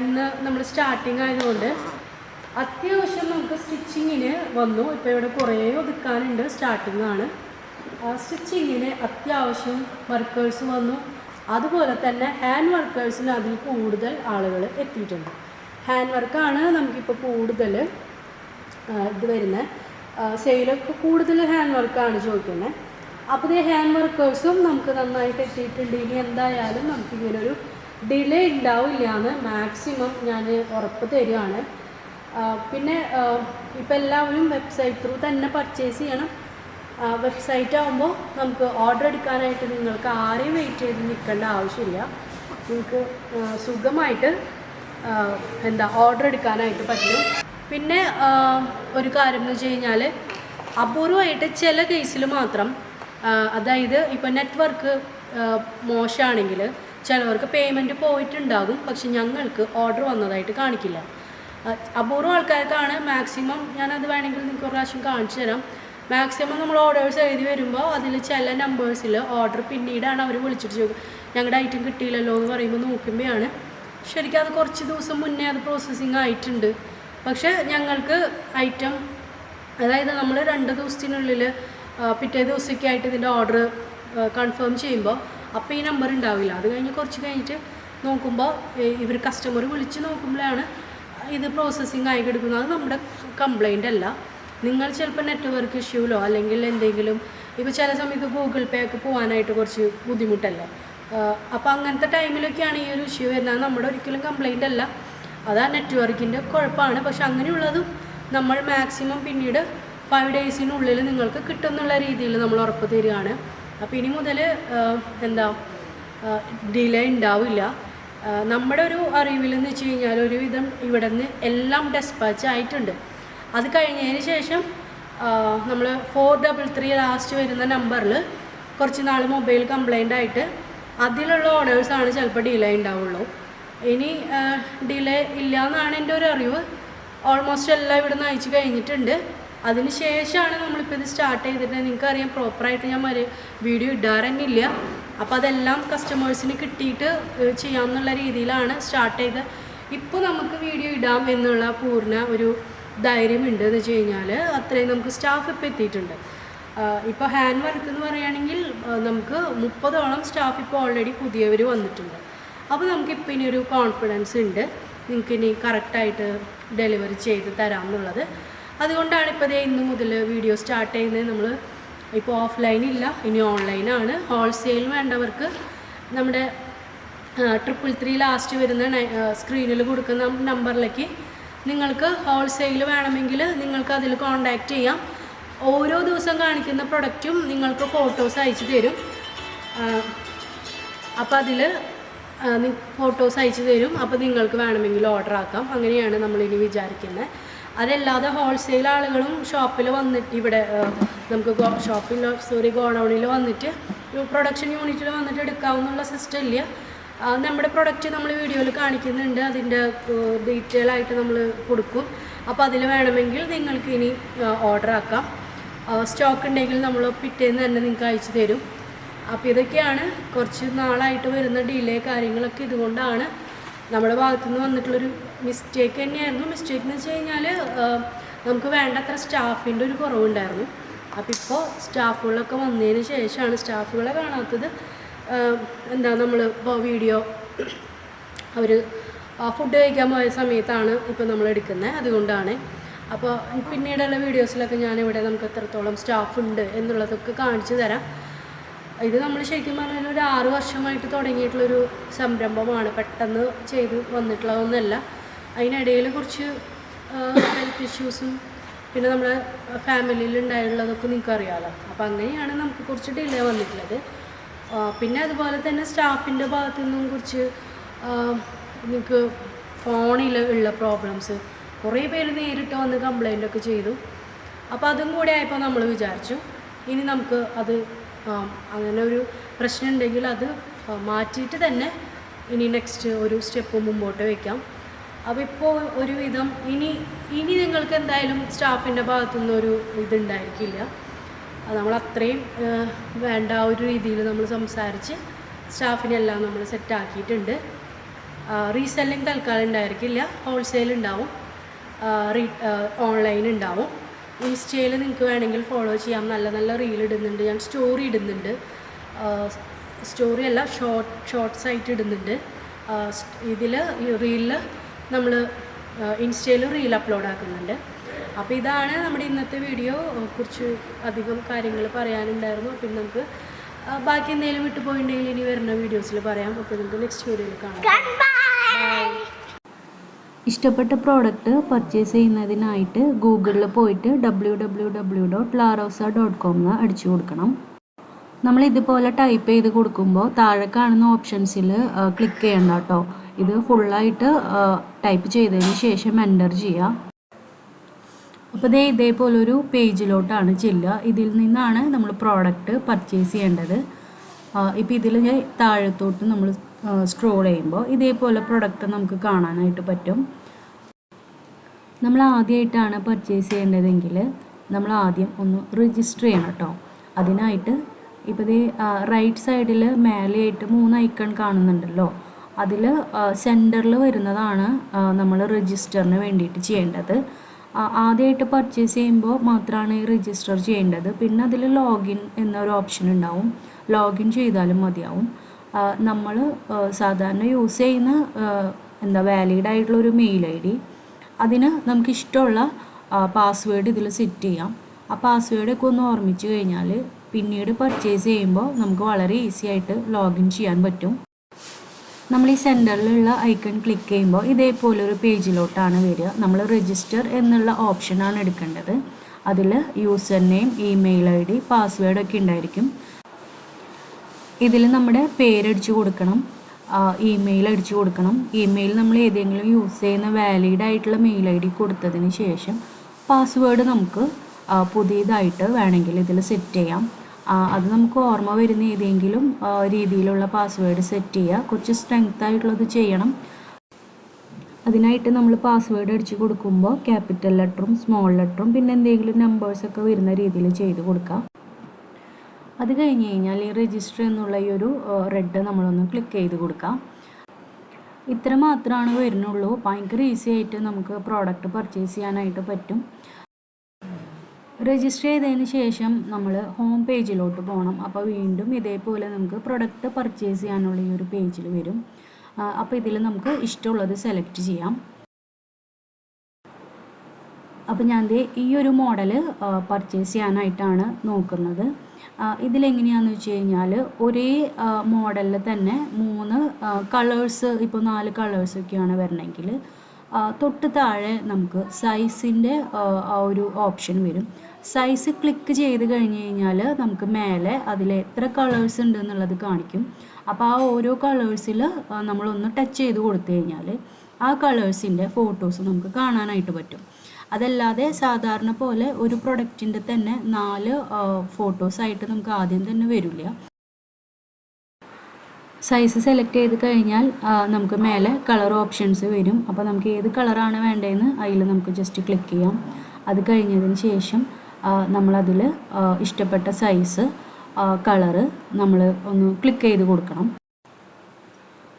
ഇന്ന് നമ്മൾ സ്റ്റാർട്ടിങ് ആയതുകൊണ്ട് അത്യാവശ്യം നമുക്ക് സ്റ്റിച്ചിങ്ങിന് വന്നു. ഇപ്പോൾ ഇവിടെ കുറേ ഒതുക്കാനുണ്ട് സ്റ്റാർട്ടിങ് ആണ്. സ്റ്റിച്ചിങ്ങിന് അത്യാവശ്യം വർക്കേഴ്സ് വന്നു. അതുപോലെ തന്നെ ഹാൻഡ് വർക്കേഴ്സിന് അതിൽ കൂടുതൽ ആളുകൾ എത്തിയിട്ടുണ്ട്. ഹാൻഡ് വർക്കാണ് നമുക്കിപ്പോൾ കൂടുതൽ ഇത് വരുന്നത്. സെയിലൊക്കെ കൂടുതൽ ഹാൻഡ് വർക്കാണ് ചോദിക്കുന്നത്. അപ്പോൾ ഈ ഹാൻഡ് വർക്കേഴ്സും നമുക്ക് നന്നായിട്ട് എത്തിയിട്ടുണ്ട്. ഇനി എന്തായാലും നമുക്ക് ഒരു ഡിലേ ഉണ്ടാവില്ല എന്ന് മാക്സിമം ഞാൻ ഉറപ്പ് തരികയാണ് പിന്നെ ഇപ്പം എല്ലാവരും വെബ്സൈറ്റ് ത്രൂ തന്നെ പർച്ചേസ് ചെയ്യണം. വെബ്സൈറ്റ് ആകുമ്പോൾ നമുക്ക് ഓർഡർ എടുക്കാനായിട്ട് നിങ്ങൾക്ക് ആരെയും വെയിറ്റ് ചെയ്ത് നിൽക്കേണ്ട ആവശ്യമില്ല. നിങ്ങൾക്ക് സുഖമായിട്ട് എന്താ ഓർഡർ എടുക്കാനായിട്ട് പറ്റും. പിന്നെ ഒരു കാര്യം എന്ന് വെച്ച് കഴിഞ്ഞാൽ അപൂർവമായിട്ട് ചില കേസിൽ മാത്രം അതായത് ഇപ്പോൾ നെറ്റ്വർക്ക് മോശമാണെങ്കിൽ ചിലവർക്ക് പേയ്മെന്റ് പോയിട്ടുണ്ടാകും പക്ഷെ ഞങ്ങൾക്ക് ഓർഡർ വന്നതായിട്ട് കാണിക്കില്ല. അപൂർവ ആൾക്കാർക്കാണ് മാക്സിമം ഞാനത് വേണമെങ്കിൽ നിങ്ങൾക്ക് ഒരു പ്രാവശ്യം കാണിച്ചു തരാം. മാക്സിമം നമ്മൾ ഓർഡേഴ്സ് എഴുതി വരുമ്പോൾ അതിൽ ചില നമ്പേഴ്സിൽ ഓർഡർ പിന്നീടാണ് അവർ വിളിച്ചിട്ട് ചോദിക്കും ഞങ്ങളുടെ ഐറ്റം കിട്ടിയില്ലല്ലോ എന്ന് പറയുമ്പോൾ നോക്കുമ്പോഴാണ്. ശരിക്കും അത് കുറച്ച് ദിവസം മുന്നേ അത് പ്രോസസ്സിങ് ആയിട്ടുണ്ട്. പക്ഷേ ഞങ്ങൾക്ക് ഐറ്റം അതായത് നമ്മൾ രണ്ട് ദിവസത്തിനുള്ളിൽ പിറ്റേ ദിവസമൊക്കെ ആയിട്ട് ഇതിന്റെ ഓർഡർ കൺഫേം ചെയ്യുമ്പോൾ അപ്പോൾ ഈ നമ്പർ ഉണ്ടാവില്ല. അത് കഴിഞ്ഞ് കുറച്ച് കഴിഞ്ഞിട്ട് നോക്കുമ്പോൾ ഇവർ കസ്റ്റമർ വിളിച്ച് നോക്കുമ്പോഴാണ് ഇത് പ്രോസസ്സിങ് ആയി കിടക്കുന്നത്. അത് നമ്മുടെ കംപ്ലൈന്റ് അല്ല. നിങ്ങൾ ചിലപ്പോൾ നെറ്റ്വർക്ക് ഇഷ്യൂലോ അല്ലെങ്കിൽ എന്തെങ്കിലും ഇപ്പോൾ ചില സമയത്ത് ഗൂഗിൾ പേ ഒക്കെ പോകാനായിട്ട് കുറച്ച് ബുദ്ധിമുട്ടല്ലേ? അപ്പോൾ അങ്ങനത്തെ ടൈമിലൊക്കെയാണ് ഈ ഒരു ഇഷ്യൂ വരുന്നത്. നമ്മുടെ ഒരിക്കലും കംപ്ലൈന്റ് അല്ല. അത് നെറ്റ്വർക്കിന്റെ കുഴപ്പമാണ് പക്ഷെ അങ്ങനെയുള്ളതും നമ്മൾ മാക്സിമം പിന്നീട് ഫൈവ് ഡേയ്സിനുള്ളിൽ നിങ്ങൾക്ക് കിട്ടുന്നുള്ള രീതിയിൽ നമ്മൾ ഉറപ്പ് തരികയാണ്. അപ്പോൾ ഇനി മുതൽ എന്താ ഡിലേ ഉണ്ടാവില്ല. നമ്മുടെ ഒരു അറിവിൽ എന്ന് വെച്ച് കഴിഞ്ഞാൽ ഒരുവിധം ഇവിടെ നിന്ന് എല്ലാം ഡെസ്പാച്ച് ആയിട്ടുണ്ട്. അത് കഴിഞ്ഞതിന് ശേഷം നമ്മൾ ഫോർ ഡബിൾ ത്രീ ലാസ്റ്റ് വരുന്ന നമ്പറിൽ കുറച്ച് നാൾ മൊബൈൽ കംപ്ലൈന്റ് ആയിട്ട് അതിലുള്ള ഓർഡേഴ്സാണ് ചിലപ്പോൾ ഡിലേ ഉണ്ടാവുള്ളൂ. ഇനി ഡിലേ ഇല്ല എന്നാണ് എന്റെ ഒരു അറിവ്. ഓൾമോസ്റ്റ് എല്ലാം ഇവിടെ നിന്ന് അയച്ചു കഴിഞ്ഞിട്ടുണ്ട്. അതിന് ശേഷമാണ് നമ്മളിപ്പോൾ ഇത് സ്റ്റാർട്ട് ചെയ്തിട്ട് നിങ്ങൾക്കറിയാം പ്രോപ്പറായിട്ട് ഞാൻ മരു വീഡിയോ ഇടാറ് തന്നെ ഇല്ല അപ്പോൾ അതെല്ലാം കസ്റ്റമേഴ്സിന് കിട്ടിയിട്ട് ചെയ്യാമെന്നുള്ള രീതിയിലാണ് സ്റ്റാർട്ട് ചെയ്ത്. ഇപ്പോൾ നമുക്ക് വീഡിയോ ഇടാം എന്നുള്ള പൂർണ ഒരു ധൈര്യമുണ്ട് എന്ന് വെച്ച് കഴിഞ്ഞാൽ അത്രയും നമുക്ക് സ്റ്റാഫ് ഇപ്പോൾ എത്തിയിട്ടുണ്ട്. ഇപ്പോൾ ഹാൻഡ് വർക്ക് എന്ന് പറയുകയാണെങ്കിൽ നമുക്ക് മുപ്പതോളം സ്റ്റാഫ് ഇപ്പോൾ ഓൾറെഡി പുതിയവർ വന്നിട്ടുണ്ട്. അപ്പോൾ നമുക്കിപ്പോൾ ഇനി ഒരു കോൺഫിഡൻസ് ഉണ്ട്. നിങ്ങൾക്ക് ഇനി കറക്റ്റായിട്ട് ഡെലിവറി ചെയ്ത് തരാം എന്നുള്ളത് അതുകൊണ്ടാണ് ഇപ്പോൾ ഇതേ ഇന്ന് മുതൽ വീഡിയോ സ്റ്റാർട്ട് ചെയ്യുന്നത്. നമ്മൾ ഇപ്പോൾ ഓഫ്ലൈൻ ഇല്ല ഇനി ഓൺലൈനാണ് ഹോൾസെയിൽ വേണ്ടവർക്ക് നമ്മുടെ ട്രിപ്പിൾ ത്രീ ലാസ്റ്റ് വരുന്ന സ്ക്രീനിൽ കൊടുക്കുന്ന നമ്പറിലേക്ക് നിങ്ങൾക്ക് ഹോൾസെയിൽ വേണമെങ്കിൽ നിങ്ങൾക്ക് അതിൽ കോൺടാക്റ്റ് ചെയ്യാം. ഓരോ ദിവസം കാണിക്കുന്ന പ്രൊഡക്റ്റും നിങ്ങൾക്ക് ഫോട്ടോസ് അയച്ചു തരും. അപ്പോൾ അതിൽ ഫോട്ടോസ് അയച്ചു തരും. അപ്പോൾ നിങ്ങൾക്ക് വേണമെങ്കിൽ ഓർഡർ ആക്കാം. അങ്ങനെയാണ് നമ്മളിനി വിചാരിക്കുന്നത് അതല്ലാതെ ഹോൾസെയിൽ ആളുകളും ഷോപ്പിൽ വന്നിട്ട് ഇവിടെ നമുക്ക് ഷോപ്പിൽ സോറി ഗോഡൗണിൽ വന്നിട്ട് പ്രൊഡക്ഷൻ യൂണിറ്റിൽ വന്നിട്ട് എടുക്കാവുന്നുള്ള സിസ്റ്റം ഇല്ല. നമ്മുടെ പ്രൊഡക്റ്റ് നമ്മൾ വീഡിയോയിൽ കാണിക്കുന്നുണ്ട്. അതിന്റെ ഡീറ്റെയിൽ ആയിട്ട് നമ്മൾ കൊടുക്കും. അപ്പോൾ അതിൽ വേണമെങ്കിൽ നിങ്ങൾക്ക് ഇനി ഓർഡർ ആക്കാം. സ്റ്റോക്ക് ഉണ്ടെങ്കിൽ നമ്മൾ പിറ്റേന്ന് തന്നെ നിങ്ങൾക്ക് അയച്ചു തരും. അപ്പോൾ ഇതൊക്കെയാണ് കുറച്ച് നാളായിട്ട് വരുന്ന ഡിലേ കാര്യങ്ങളൊക്കെ ഇതുകൊണ്ടാണ് നമ്മുടെ ഭാഗത്തു നിന്ന് വന്നിട്ടുള്ളൊരു മിസ്റ്റേക്ക് തന്നെയായിരുന്നു. മിസ്റ്റേക്ക് എന്ന് വെച്ച് കഴിഞ്ഞാൽ നമുക്ക് വേണ്ടത്ര സ്റ്റാഫിന്റെ ഒരു കുറവുണ്ടായിരുന്നു. അപ്പോൾ ഇപ്പോൾ സ്റ്റാഫുകളൊക്കെ വന്നതിന് ശേഷമാണ് സ്റ്റാഫുകളെ കാണാത്തത് എന്താ നമ്മൾ ഇപ്പോൾ വീഡിയോ അവർ ഫുഡ് കഴിക്കാൻ പോയ സമയത്താണ് ഇപ്പോൾ നമ്മൾ എടുക്കുന്നത് അതുകൊണ്ടാണ്. അപ്പോൾ പിന്നീടുള്ള വീഡിയോസിലൊക്കെ ഞാനിവിടെ നമുക്ക് എത്രത്തോളം സ്റ്റാഫ് ഉണ്ട് എന്നുള്ളതൊക്കെ കാണിച്ചു തരാം. ഇത് നമ്മൾ ശരിക്കും പറഞ്ഞാൽ ഒരു ആറ് വർഷമായിട്ട് തുടങ്ങിയിട്ടുള്ളൊരു സംരംഭമാണ് പെട്ടെന്ന് ചെയ്ത് വന്നിട്ടുള്ളതൊന്നുമല്ല അതിനിടയിൽ കുറച്ച് ഹെൽത്ത് ഇഷ്യൂസും പിന്നെ നമ്മുടെ ഫാമിലിയിൽ ഉണ്ടായിട്ടുള്ളതൊക്കെ നിങ്ങൾക്ക് അറിയാമല്ലോ അപ്പോൾ അങ്ങനെയാണ് നമുക്ക് കുറച്ച് ഡിലേ വന്നിട്ടുള്ളത്. പിന്നെ അതുപോലെ തന്നെ സ്റ്റാഫിന്റെ ഭാഗത്തു നിന്നും കുറച്ച് നിങ്ങൾക്ക് ഫോണിൽ ഉള്ള പ്രോബ്ലംസ് കുറേ പേര് നേരിട്ട് വന്ന് കംപ്ലൈന്റ് ഒക്കെ ചെയ്തു. അപ്പോൾ അതും കൂടെ ആയപ്പോൾ നമ്മൾ വിചാരിച്ചു ഇനി നമുക്ക് അത് അങ്ങനെ ഒരു പ്രശ്നം ഉണ്ടെങ്കിൽ അത് മാറ്റിയിട്ട് തന്നെ ഇനി നെക്സ്റ്റ് ഒരു സ്റ്റെപ്പ് മുമ്പോട്ട് വയ്ക്കാം അപ്പോൾ ഇപ്പോൾ ഒരുവിധം ഇനി ഇനി നിങ്ങൾക്ക് എന്തായാലും സ്റ്റാഫിന്റെ ഭാഗത്തുനിന്ന് ഒരു ഇതുണ്ടായിരിക്കില്ല. നമ്മൾ അത്രയും വേണ്ട ആ ഒരു രീതിയിൽ നമ്മൾ സംസാരിച്ച് സ്റ്റാഫിനെല്ലാം നമ്മൾ സെറ്റാക്കിയിട്ടുണ്ട് റീസെല്ലിംഗ് തൽക്കാലം ഉണ്ടായിരിക്കില്ല. ഹോൾസെയിൽ ഉണ്ടാവും. റീ ഓൺലൈൻ ഉണ്ടാവും. ഇൻസ്റ്റയിൽ നിങ്ങൾക്ക് വേണമെങ്കിൽ ഫോളോ ചെയ്യാം. നല്ല നല്ല റീൽ ഇടുന്നുണ്ട്. ഞാൻ സ്റ്റോറി ഇടുന്നുണ്ട്. സ്റ്റോറി അല്ല ഷോർട്ട് ഷോർട്ട്സ് ആയിട്ട് ഇടുന്നുണ്ട്. ഇതിൽ റീലിൽ നമ്മൾ ഇൻസ്റ്റയിൽ റീൽ അപ്ലോഡ് ആക്കുന്നുണ്ട്. അപ്പോൾ ഇതാണ് നമ്മുടെ ഇന്നത്തെ വീഡിയോ കുറച്ച് അധികം കാര്യങ്ങൾ പറയാനുണ്ടായിരുന്നു. പിന്നെ നമുക്ക് ബാക്കി എന്തെങ്കിലും വിട്ടുപോയിട്ടുണ്ടെങ്കിൽ ഇനി വരുന്ന വീഡിയോസിൽ പറയാം. അപ്പോൾ നമുക്ക് നെക്സ്റ്റ് വീഡിയോയിൽ കാണാം. ഇഷ്ടപ്പെട്ട പ്രോഡക്റ്റ് പർച്ചേസ് ചെയ്യുന്നതിനായിട്ട് ഗൂഗിളിൽ പോയിട്ട് W W W dot Larosa dot com എന്ന് അടിച്ചു കൊടുക്കണം. നമ്മൾ ഇതുപോലെ ടൈപ്പ് ചെയ്ത് കൊടുക്കുമ്പോൾ താഴെ കാണുന്ന ഓപ്ഷൻസിൽ ക്ലിക്ക് ചെയ്യണ്ട കേട്ടോ ഇത് ഫുള്ളായിട്ട് ടൈപ്പ് ചെയ്തതിന് ശേഷം എന്റർ ചെയ്യുക അപ്പോൾ ദേ ഇതേപോലൊരു പേജിലോട്ടാണ് ചെല്ലുക. ഇതിൽ നിന്നാണ് നമ്മൾ പ്രോഡക്റ്റ് പർച്ചേസ് ചെയ്യേണ്ടത്. ഇപ്പോൾ ഇതിൽ താഴത്തോട്ട് നമ്മൾ സ്ക്രോൾ ചെയ്യുമ്പോൾ ഇതേപോലെ പ്രൊഡക്റ്റ് നമുക്ക് കാണാനായിട്ട് പറ്റും. നമ്മൾ ആദ്യമായിട്ടാണ് പർച്ചേസ് ചെയ്യേണ്ടതെങ്കിൽ നമ്മൾ ആദ്യം ഒന്ന് രജിസ്റ്റർ ചെയ്യണം കേട്ടോ. അതിനായിട്ട് ഇപ്പോൾ ഇത് റൈറ്റ് സൈഡിൽ മേലെയായിട്ട് മൂന്ന് ഐക്കൺ കാണുന്നുണ്ടല്ലോ. അതിൽ സെന്ററിൽ വരുന്നതാണ് നമ്മൾ രജിസ്റ്ററിന് വേണ്ടിയിട്ട് ചെയ്യേണ്ടത്. ആദ്യമായിട്ട് പർച്ചേസ് ചെയ്യുമ്പോൾ മാത്രമാണ് ഈ രജിസ്റ്റർ ചെയ്യേണ്ടത്. പിന്നെ അതിൽ ലോഗിൻ എന്നൊരു ഓപ്ഷൻ ഉണ്ടാവും. ലോഗിൻ ചെയ്താലും മതിയാവും. നമ്മൾ സാധാരണ യൂസ് ചെയ്യുന്ന എന്താ വാലിഡ് ആയിട്ടുള്ള ഒരു മെയിൽ ഐ ഡി. അതിന് നമുക്ക് ഇഷ്ടമുള്ള പാസ്വേഡ് ഇതിൽ സെറ്റ് ചെയ്യാം. ആ പാസ്വേഡൊക്കെ ഒന്ന് ഓർമ്മിച്ച് കഴിഞ്ഞാൽ പിന്നീട് പർച്ചേസ് ചെയ്യുമ്പോൾ നമുക്ക് വളരെ ഈസി ആയിട്ട് ലോഗിൻ ചെയ്യാൻ പറ്റും. നമ്മൾ ഈ സെന്ററിലുള്ള ഐക്കൺ ക്ലിക്ക് ചെയ്യുമ്പോൾ ഇതേപോലെ ഒരു പേജിലോട്ടാണ് വരിക. നമ്മൾ രജിസ്റ്റർ എന്നുള്ള ഓപ്ഷനാണ് എടുക്കേണ്ടത്. അതിൽ user name email I D പാസ്വേഡൊക്കെ ഉണ്ടായിരിക്കും. ഇതിൽ നമ്മുടെ പേരടിച്ചു കൊടുക്കണം. ഇമെയിൽ അടിച്ചു കൊടുക്കണം. ഇമെയിൽ നമ്മൾ ഏതെങ്കിലും യൂസ് ചെയ്യുന്ന വാലിഡ് ആയിട്ടുള്ള മെയിൽ ഐ ഡി കൊടുത്തതിന് ശേഷം പാസ്വേഡ് നമുക്ക് പുതിയതായിട്ട് വേണമെങ്കിൽ ഇതിൽ സെറ്റ് ചെയ്യാം. അത് നമുക്ക് ഓർമ്മ വരുന്ന ഏതെങ്കിലും രീതിയിലുള്ള പാസ്വേഡ് സെറ്റ് ചെയ്യുക. കുറച്ച് സ്ട്രെങ്ത് ആയിട്ടുള്ളത് ചെയ്യണം. അതിനായിട്ട് നമ്മൾ പാസ്വേഡ് അടിച്ച് കൊടുക്കുമ്പോൾ ക്യാപിറ്റൽ ലെറ്ററും സ്മോൾ ലെറ്ററും പിന്നെ എന്തെങ്കിലും നമ്പേഴ്സൊക്കെ വരുന്ന രീതിയിൽ ചെയ്ത് കൊടുക്കുക അത് കഴിഞ്ഞ് കഴിഞ്ഞാൽ ഈ രജിസ്റ്റർ എന്നുള്ള ഈ ഒരു റെഡ് നമ്മളൊന്ന് ക്ലിക്ക് ചെയ്ത് കൊടുക്കാം. ഇത്ര മാത്രമാണ് വരുന്നുള്ളൂ. ഭയങ്കര ഈസി ആയിട്ട് നമുക്ക് പ്രോഡക്റ്റ് പർച്ചേസ് ചെയ്യാനായിട്ട് പറ്റും. രജിസ്റ്റർ ചെയ്തതിന് ശേഷം നമ്മൾ ഹോം പേജിലോട്ട് പോകണം അപ്പോൾ വീണ്ടും ഇതേപോലെ നമുക്ക് പ്രൊഡക്റ്റ് പർച്ചേസ് ചെയ്യാനുള്ള ഈ ഒരു പേജിൽ വരും. അപ്പോൾ ഇതിൽ നമുക്ക് ഇഷ്ടമുള്ളത് സെലക്ട് ചെയ്യാം. അപ്പോൾ ഞാൻ ഈ ഒരു മോഡൽ പർച്ചേസ് ചെയ്യാനായിട്ടാണ് നോക്കുന്നത്. ഇതിലെങ്ങനെയാണെന്ന് വെച്ച് കഴിഞ്ഞാൽ ഒരേ മോഡലിൽ തന്നെ മൂന്ന് കളേഴ്സ് ഇപ്പോൾ നാല് കളേഴ്സൊക്കെയാണ് വരണമെങ്കിൽ തൊട്ട് താഴെ നമുക്ക് സൈസിന്റെ ആ ഒരു ഓപ്ഷൻ വരും. സൈസ് ക്ലിക്ക് ചെയ്ത് കഴിഞ്ഞ് കഴിഞ്ഞാൽ നമുക്ക് മേലെ അതിൽ എത്ര കളേഴ്സ് ഉണ്ട് എന്നുള്ളത് കാണിക്കും. അപ്പോൾ ആ ഓരോ കളേഴ്സിൽ നമ്മളൊന്ന് ടച്ച് ചെയ്ത് കൊടുത്തു കഴിഞ്ഞാൽ ആ കളേഴ്സിന്റെ ഫോട്ടോസ് നമുക്ക് കാണാനായിട്ട് പറ്റും. അതല്ലാതെ സാധാരണ പോലെ ഒരു പ്രൊഡക്റ്റിന്റെ തന്നെ നാല് ഫോട്ടോസ് ആയിട്ട് നമുക്ക് ആദ്യം തന്നെ വരില്ല. സൈസ് സെലക്ട് ചെയ്ത് കഴിഞ്ഞാൽ നമുക്ക് മേലെ കളർ ഓപ്ഷൻസ് വരും. അപ്പോൾ നമുക്ക് ഏത് കളറാണ് വേണ്ടതെന്ന് അതിൽ നമുക്ക് ജസ്റ്റ് ക്ലിക്ക് ചെയ്യാം. അത് കഴിഞ്ഞതിന് ശേഷം നമ്മളതിൽ ഇഷ്ടപ്പെട്ട സൈസ് കളറ് നമ്മൾ ഒന്ന് ക്ലിക്ക് ചെയ്ത് കൊടുക്കണം.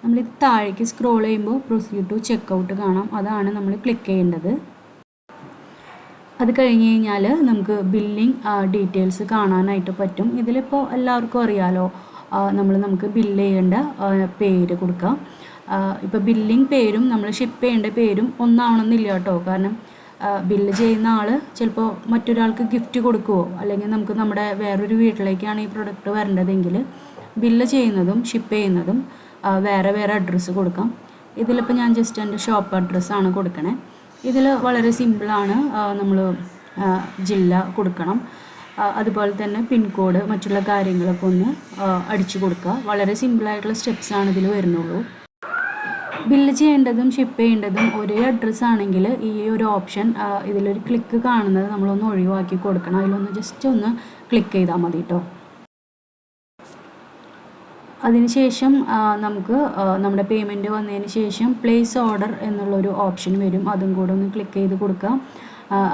നമ്മളിത് താഴേക്ക് സ്ക്രോൾ ചെയ്യുമ്പോൾ പ്രൊസീഡ് ടു ചെക്കൗട്ട് കാണാം. അതാണ് നമ്മൾ ക്ലിക്ക് ചെയ്യേണ്ടത്. അത് കഴിഞ്ഞ് കഴിഞ്ഞാൽ നമുക്ക് ബില്ലിംഗ് ഡീറ്റെയിൽസ് കാണാനായിട്ട് പറ്റും. ഇതിലിപ്പോൾ എല്ലാവർക്കും അറിയാലോ നമ്മൾ നമുക്ക് ബില്ല് ചെയ്യേണ്ട പേര് കൊടുക്കാം. ഇപ്പോൾ ബില്ലിംഗ് പേരും നമ്മൾ ഷിപ്പ് ചെയ്യേണ്ട പേരും ഒന്നാവണമെന്നില്ല കേട്ടോ. കാരണം ബില്ല് ചെയ്യുന്ന ആൾ ചിലപ്പോൾ മറ്റൊരാൾക്ക് ഗിഫ്റ്റ് കൊടുക്കുവോ? അല്ലെങ്കിൽ നമുക്ക് നമ്മുടെ വേറൊരു വീട്ടിലേക്കാണ് ഈ പ്രൊഡക്റ്റ് വരേണ്ടതെങ്കിൽ ബില്ല് ചെയ്യുന്നതും ഷിപ്പ് ചെയ്യുന്നതും വേറെ വേറെ അഡ്രസ്സ് കൊടുക്കാം. ഇതിലിപ്പോൾ ഞാൻ ജസ്റ്റ് എന്റെ ഷോപ്പ് അഡ്രസ്സാണ് കൊടുക്കണേ. ഇതിൽ വളരെ സിമ്പിളാണ് നമ്മൾ ജില്ല കൊടുക്കണം. അതുപോലെ തന്നെ പിൻകോഡ് മറ്റുള്ള കാര്യങ്ങളൊക്കെ ഒന്ന് അടിച്ചു കൊടുക്കുക. വളരെ സിമ്പിളായിട്ടുള്ള സ്റ്റെപ്സാണ് ഇതിൽ വരുന്നുള്ളൂ. ബില്ല് ചെയ്യേണ്ടതും ഷിപ്പ് ചെയ്യേണ്ടതും ഒരേ അഡ്രസ്സ് ആണെങ്കിൽ ഈ ഒരു ഓപ്ഷൻ ഇതിലൊരു ക്ലിക്ക് കാണുന്നത് നമ്മളൊന്ന് ഒഴിവാക്കി കൊടുക്കണം. അതിലൊന്ന് ജസ്റ്റ് ഒന്ന് ക്ലിക്ക് ചെയ്താൽ മതി കേട്ടോ അതിനുശേഷം നമുക്ക് നമ്മുടെ പേയ്മെന്റ് വന്നതിന് ശേഷം പ്ലേസ് ഓർഡർ എന്നുള്ളൊരു ഓപ്ഷൻ വരും. അതും കൂടെ ഒന്ന് ക്ലിക്ക് ചെയ്ത് കൊടുക്കാം.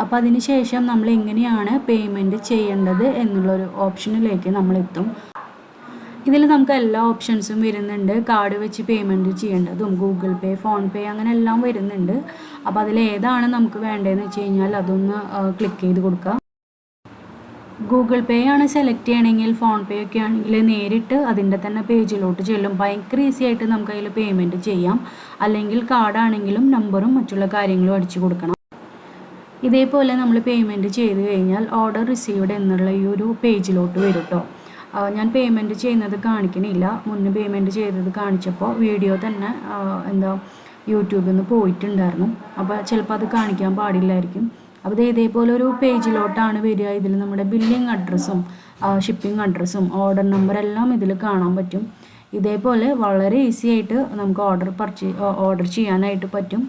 അപ്പോൾ അതിന് ശേഷം നമ്മൾ എങ്ങനെയാണ് പേയ്മെന്റ് ചെയ്യേണ്ടത് എന്നുള്ളൊരു ഓപ്ഷനിലേക്ക് നമ്മളെത്തും ഇതിൽ നമുക്ക് എല്ലാ ഓപ്ഷൻസും വരുന്നുണ്ട്. കാർഡ് വെച്ച് പേയ്മെന്റ് ചെയ്യേണ്ടതും ഗൂഗിൾ പേ ഫോൺ പേ അങ്ങനെ എല്ലാം വരുന്നുണ്ട്. അപ്പോൾ അതിൽ ഏതാണ് നമുക്ക് വേണ്ടതെന്ന് വെച്ച് കഴിഞ്ഞാൽ അതൊന്ന് ക്ലിക്ക് ചെയ്ത് കൊടുക്കുക ഗൂഗിൾ പേ ആണ് സെലക്ട് ചെയ്യണമെങ്കിൽ ഫോൺ പേ ഒക്കെ ആണെങ്കിൽ നേരിട്ട് അതിന്റെ തന്നെ പേജിലോട്ട് ചെല്ലും. ഭയങ്കര ഈസി ആയിട്ട് നമുക്ക് അതിൽ പേയ്മെന്റ് ചെയ്യാം. അല്ലെങ്കിൽ കാർഡാണെങ്കിലും നമ്പറും മറ്റുള്ള കാര്യങ്ങളും അടിച്ചു കൊടുക്കണം. ഇതേപോലെ നമ്മൾ പേയ്മെന്റ് ചെയ്ത് കഴിഞ്ഞാൽ ഓർഡർ റിസീവ്ഡ് എന്നുള്ള ഈ ഒരു പേജിലോട്ട് വരും കേട്ടോ ഞാൻ പേയ്മെന്റ് ചെയ്യുന്നത് കാണിക്കണില്ല. മുന്നേ പേയ്മെന്റ് ചെയ്തത് കാണിച്ചപ്പോൾ വീഡിയോ തന്നെ എന്താ യൂട്യൂബിൽ നിന്ന് പോയിട്ടുണ്ടായിരുന്നു. അപ്പോൾ ചിലപ്പോൾ അത് കാണിക്കാൻ പാടില്ലായിരിക്കും. അപ്പോൾ ഇത് ഇതേപോലെ ഒരു പേജിലോട്ടാണ് വരിക. ഇതിൽ നമ്മുടെ ബില്ലിംഗ് അഡ്രസ്സും ഷിപ്പിംഗ് അഡ്രസ്സും ഓർഡർ നമ്പർ എല്ലാം ഇതിൽ കാണാൻ പറ്റും. ഇതേപോലെ വളരെ ഈസി ആയിട്ട് നമുക്ക് ഓർഡർ പർച്ചേ ഓർഡർ ചെയ്യാനായിട്ട് പറ്റും.